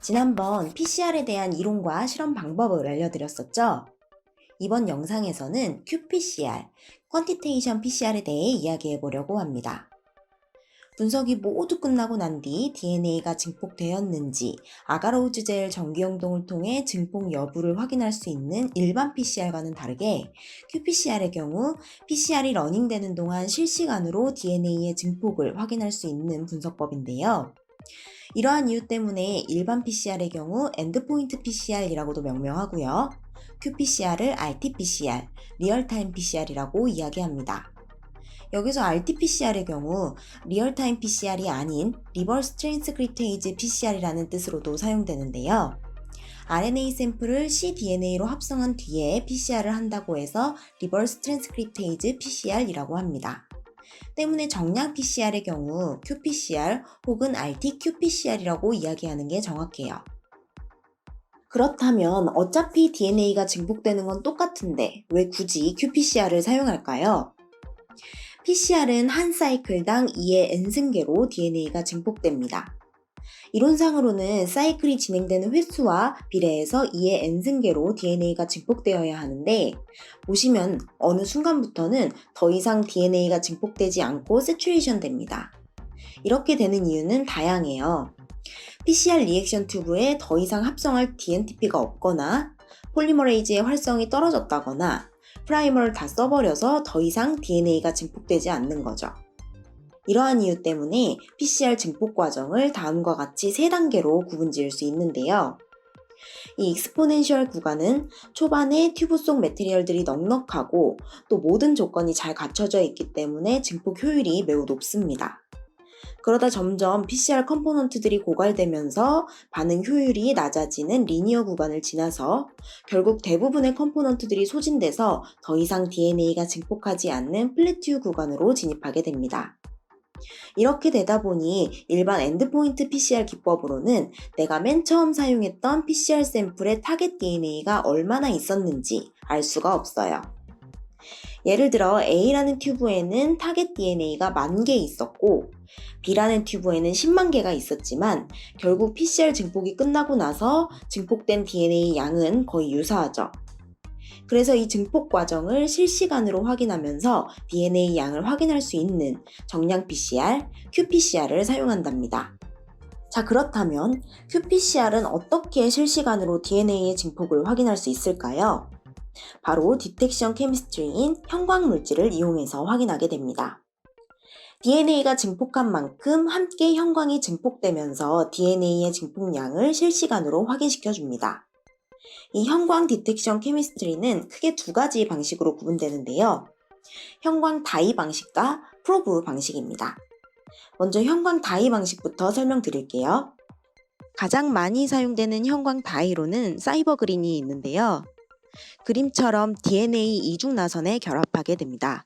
지난번 PCR에 대한 이론과 실험 방법을 알려드렸었죠? 이번 영상에서는 qPCR, Quantitation PCR에 대해 이야기해 보려고 합니다. 분석이 모두 끝나고 난 뒤 DNA가 증폭되었는지 아가로우즈 젤 전기영동을 통해 증폭 여부를 확인할 수 있는 일반 PCR과는 다르게 qPCR의 경우 PCR이 러닝되는 동안 실시간으로 DNA의 증폭을 확인할 수 있는 분석법인데요. 이러한 이유 때문에 일반 PCR의 경우 엔드포인트 PCR이라고도 명명하고요. qPCR을 RT-PCR, 리얼타임 PCR이라고 이야기합니다. 여기서 RT-PCR의 경우 리얼타임 PCR이 아닌 리버스 트랜스크립테이즈 PCR이라는 뜻으로도 사용되는데요. RNA 샘플을 cDNA로 합성한 뒤에 PCR을 한다고 해서 리버스 트랜스크립테이즈 PCR이라고 합니다. 때문에 정량 PCR의 경우 qPCR 혹은 RT-qPCR이라고 이야기하는 게 정확해요. 그렇다면 어차피 DNA가 증폭되는 건 똑같은데 왜 굳이 qPCR을 사용할까요? PCR은 한 사이클당 2의 n승계로 DNA가 증폭됩니다. 이론상으로는 사이클이 진행되는 횟수와 비례해서 2의 n승계로 DNA가 증폭되어야 하는데 보시면 어느 순간부터는 더 이상 DNA가 증폭되지 않고 세츄레이션 됩니다. 이렇게 되는 이유는 다양해요. PCR 리액션 튜브에 더 이상 합성할 DNTP가 없거나 폴리머레이즈의 활성이 떨어졌다거나 프라이머를 다 써버려서 더 이상 DNA가 증폭되지 않는 거죠. 이러한 이유 때문에 PCR 증폭 과정을 다음과 같이 세 단계로 구분 지을 수 있는데요. 이 익스포넨셜 구간은 초반에 튜브 속 매트리얼들이 넉넉하고 또 모든 조건이 잘 갖춰져 있기 때문에 증폭 효율이 매우 높습니다. 그러다 점점 PCR 컴포넌트들이 고갈되면서 반응 효율이 낮아지는 리니어 구간을 지나서 결국 대부분의 컴포넌트들이 소진돼서 더 이상 DNA가 증폭하지 않는 플래튜 구간으로 진입하게 됩니다. 이렇게 되다 보니 일반 엔드포인트 PCR 기법으로는 내가 맨 처음 사용했던 PCR 샘플의 타겟 DNA가 얼마나 있었는지 알 수가 없어요. 예를 들어 A라는 튜브에는 타겟 DNA가 만 개 있었고 B라는 튜브에는 10만 개가 있었지만 결국 PCR 증폭이 끝나고 나서 증폭된 DNA 양은 거의 유사하죠. 그래서 이 증폭 과정을 실시간으로 확인하면서 DNA 양을 확인할 수 있는 정량 PCR, qPCR을 사용한답니다. 자, 그렇다면 qPCR은 어떻게 실시간으로 DNA의 증폭을 확인할 수 있을까요? 바로 디텍션 케미스트리인 형광 물질을 이용해서 확인하게 됩니다. DNA가 증폭한 만큼 함께 형광이 증폭되면서 DNA의 증폭량을 실시간으로 확인시켜 줍니다. 이 형광 디텍션 케미스트리는 크게 두 가지 방식으로 구분되는데요. 형광 다이 방식과 프로브 방식입니다. 먼저 형광 다이 방식부터 설명드릴게요. 가장 많이 사용되는 형광 다이로는 사이버 그린이 있는데요. 그림처럼 DNA 이중 나선에 결합하게 됩니다.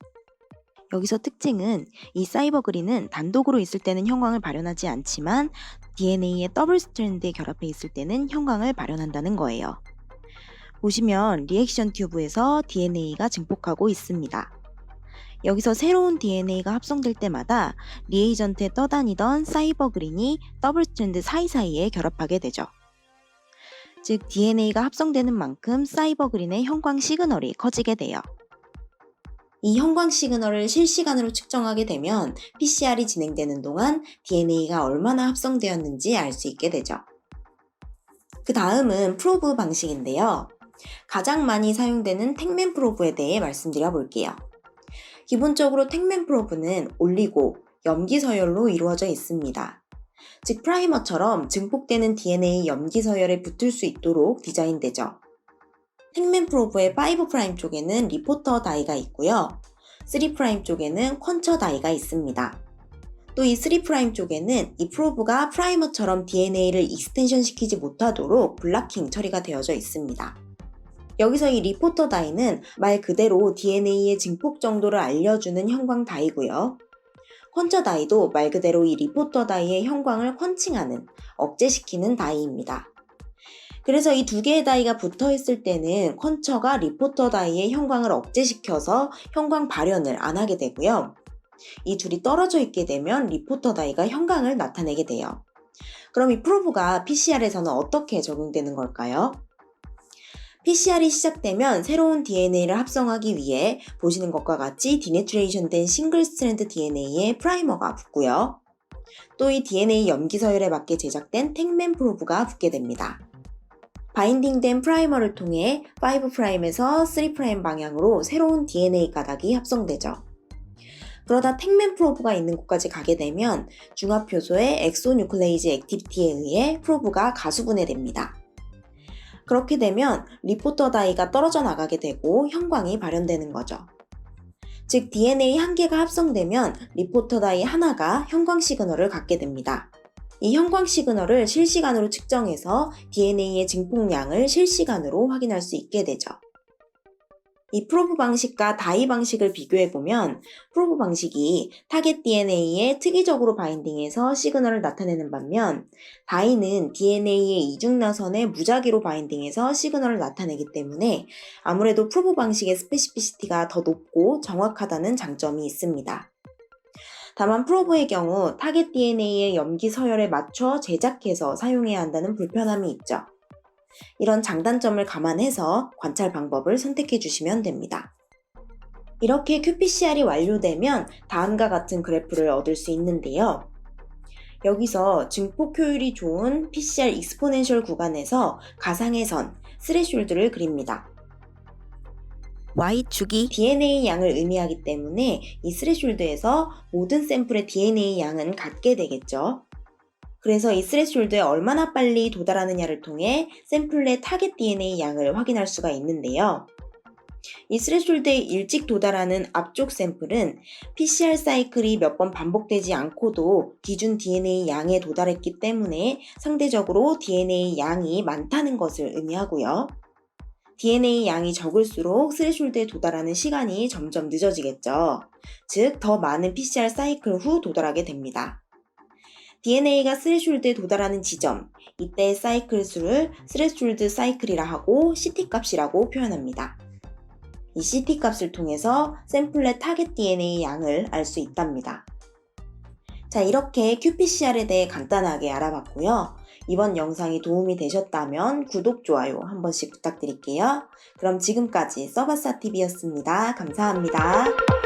여기서 특징은 이 사이버 그린은 단독으로 있을 때는 형광을 발현하지 않지만 DNA의 더블 스트랜드에 결합해 있을 때는 형광을 발현한다는 거예요. 보시면 리액션 튜브에서 DNA가 증폭하고 있습니다. 여기서 새로운 DNA가 합성될 때마다 리에이전트에 떠다니던 사이버 그린이 더블 스트랜드 사이사이에 결합하게 되죠. 즉 DNA가 합성되는 만큼 사이버 그린의 형광 시그널이 커지게 돼요. 이 형광 시그널을 실시간으로 측정하게 되면 PCR이 진행되는 동안 DNA가 얼마나 합성되었는지 알 수 있게 되죠. 그 다음은 프로브 방식인데요. 가장 많이 사용되는 택맨 프로브에 대해 말씀드려 볼게요. 기본적으로 택맨 프로브는 올리고 염기 서열로 이루어져 있습니다. 즉 프라이머처럼 증폭되는 DNA 염기 서열에 붙을 수 있도록 디자인되죠. 택맨 프로브의 5' 쪽에는 리포터 다이가 있고요. 3' 쪽에는 퀀처 다이가 있습니다. 또 이 3' 쪽에는 이 프로브가 프라이머처럼 DNA를 익스텐션 시키지 못하도록 블락킹 처리가 되어져 있습니다. 여기서 이 리포터 다이는 말 그대로 DNA의 증폭 정도를 알려주는 형광 다이고요. 퀀처 다이도 말 그대로 이 리포터 다이의 형광을 퀀칭하는, 억제시키는 다이입니다. 그래서 이 두 개의 다이가 붙어 있을 때는 퀀처가 리포터 다이의 형광을 억제시켜서 형광 발현을 안 하게 되고요. 이 둘이 떨어져 있게 되면 리포터 다이가 형광을 나타내게 돼요. 그럼 이 프로브가 PCR에서는 어떻게 적용되는 걸까요? PCR이 시작되면 새로운 DNA를 합성하기 위해 보시는 것과 같이 디네트레이션 된 싱글 스트랜드 DNA에 프라이머가 붙고요. 또 이 DNA 염기 서열에 맞게 제작된 택맨 프로브가 붙게 됩니다. 바인딩된 프라이머를 통해 5'에서 3' 방향으로 새로운 DNA 가닥이 합성되죠. 그러다 택맨 프로브가 있는 곳까지 가게 되면 중합 효소의 엑소뉴클레이즈 액티비티에 의해 프로브가 가수분해됩니다. 그렇게 되면 리포터 다이가 떨어져 나가게 되고 형광이 발현되는 거죠. 즉 DNA 한 개가 합성되면 리포터 다이 하나가 형광 시그널을 갖게 됩니다. 이 형광 시그널을 실시간으로 측정해서 DNA의 증폭량을 실시간으로 확인할 수 있게 되죠. 이 프로브 방식과 다이 방식을 비교해 보면 프로브 방식이 타겟 DNA에 특이적으로 바인딩해서 시그널을 나타내는 반면 다이는 DNA의 이중나선에 무작위로 바인딩해서 시그널을 나타내기 때문에 아무래도 프로브 방식의 스페시피시티가 더 높고 정확하다는 장점이 있습니다. 다만 프로브의 경우 타겟 DNA의 염기 서열에 맞춰 제작해서 사용해야 한다는 불편함이 있죠. 이런 장단점을 감안해서 관찰 방법을 선택해 주시면 됩니다. 이렇게 qPCR이 완료되면 다음과 같은 그래프를 얻을 수 있는데요. 여기서 증폭 효율이 좋은 PCR 익스포넨셜 구간에서 가상의 선, 스레숄드를 그립니다. Y축이 DNA 양을 의미하기 때문에 이 스레숄드에서 모든 샘플의 DNA 양은 같게 되겠죠. 그래서 이 스레숄드에 얼마나 빨리 도달하느냐를 통해 샘플의 타겟 DNA 양을 확인할 수가 있는데요. 이 스레숄드에 일찍 도달하는 앞쪽 샘플은 PCR 사이클이 몇 번 반복되지 않고도 기준 DNA 양에 도달했기 때문에 상대적으로 DNA 양이 많다는 것을 의미하고요. DNA 양이 적을수록 스레숄드에 도달하는 시간이 점점 늦어지겠죠. 즉, 더 많은 PCR 사이클 후 도달하게 됩니다. DNA가 스레숄드에 도달하는 지점, 이때 사이클 수를 스레숄드 사이클이라 하고 CT 값이라고 표현합니다. 이 CT 값을 통해서 샘플의 타겟 DNA 양을 알 수 있답니다. 자, 이렇게 qPCR에 대해 간단하게 알아봤고요. 이번 영상이 도움이 되셨다면 구독, 좋아요 한 번씩 부탁드릴게요. 그럼 지금까지 서바사TV였습니다. 감사합니다.